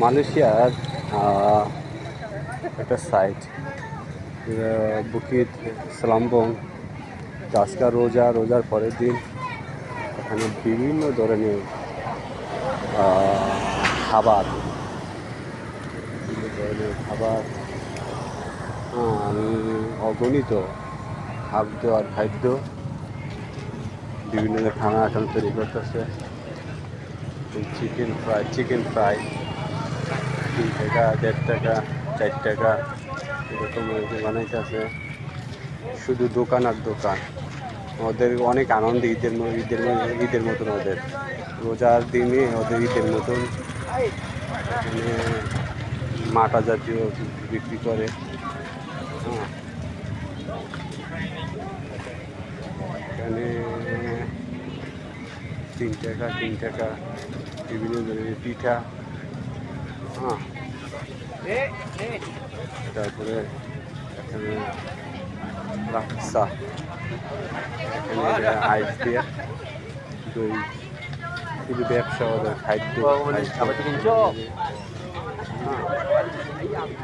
মালয়েশিয়ার একটা site Bukit সালাম্বং আজকা রোজা রোজার পরের দিন। এখানে বিভিন্ন ধরনের খাবার, বিভিন্ন ধরনের খাবার আমি অগণিত খাদ্য আর খাদ্য। বিভিন্ন খানা এখন তৈরি করতেছে। Chicken fry chicken fry. তিন টাকা, দেড় টাকা, চার টাকা, এরকম বানাইতেছে শুধু দোকান আর দোকান। ওদের অনেক আনন্দ ঈদের ঈদের ঈদের মতন ওদের। রোজার দিনে ওদের ঈদের মতন মাটা জাতীয় বিক্রি করে হ্যাঁ এখানে তিন টাকা তিন টাকা বিভিন্ন ধরনের পিঠা। হ্যাঁ। তারপরে এখানে আইস দিয়ে দই। শুধু ব্যবসা ওদের খাদ্য খাদ্য। হ্যাঁ,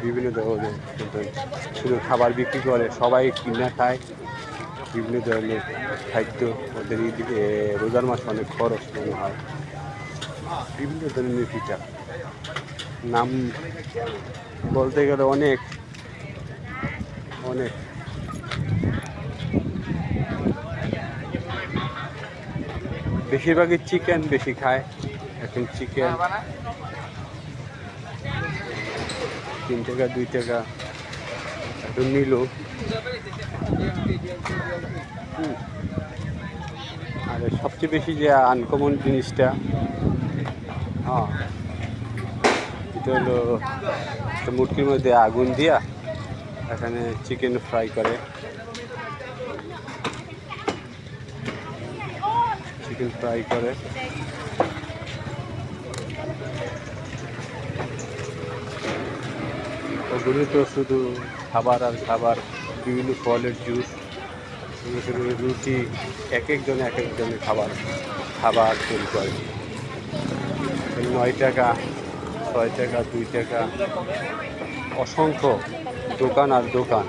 বিভিন্ন ধরনের শুধু খাবার বিক্রি করে সবাই কিনা খায়। বিভিন্ন ধরনের খাদ্য ওদের রোজার মাসে অনেক খরচ মনে হয়। বিভিন্ন ধরনের পিঠা। নাম বলতে গেলে অনেক অনেক। বেশিরভাগই চিকেন বেশি খায়, এখন চিকেন তিন টাকা, দুই টাকা। এখন নিল। আর সবচেয়ে বেশি যে আনকমন জিনিসটা হ্যাঁ এটা হলো একটা মুটকির মধ্যে আগুন দিয়া এখানে চিকেন ফ্রাই করে। চিকেন ফ্রাই করে। ওগুলো তো শুধু খাবার আর খাবার, বিভিন্ন ফলের জুস রুটি, এক একজনে এক একজনের খাবার খাবার তৈরি করে। নয় টাকা, ছয় টাকা, দুই টাকা, অসংখ্য দোকান আর দোকান।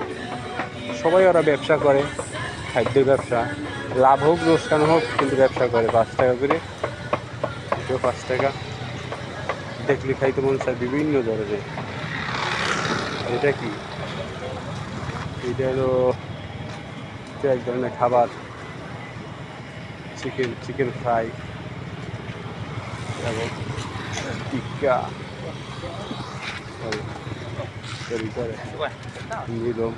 সবাই ওরা ব্যবসা করে খাদ্য ব্যবসা। লাভ হোক লোকসান হোক, কিন্তু ব্যবসা করে। পাঁচ টাকা করে পাঁচ টাকা। দেখলে খাইতে মন চায় বিভিন্ন ধরনের। এটা কি? এটা হলো এক ধরনের খাবার। Chicken chicken fry. এবং টিক্কা। তৈরি করে নিলাম।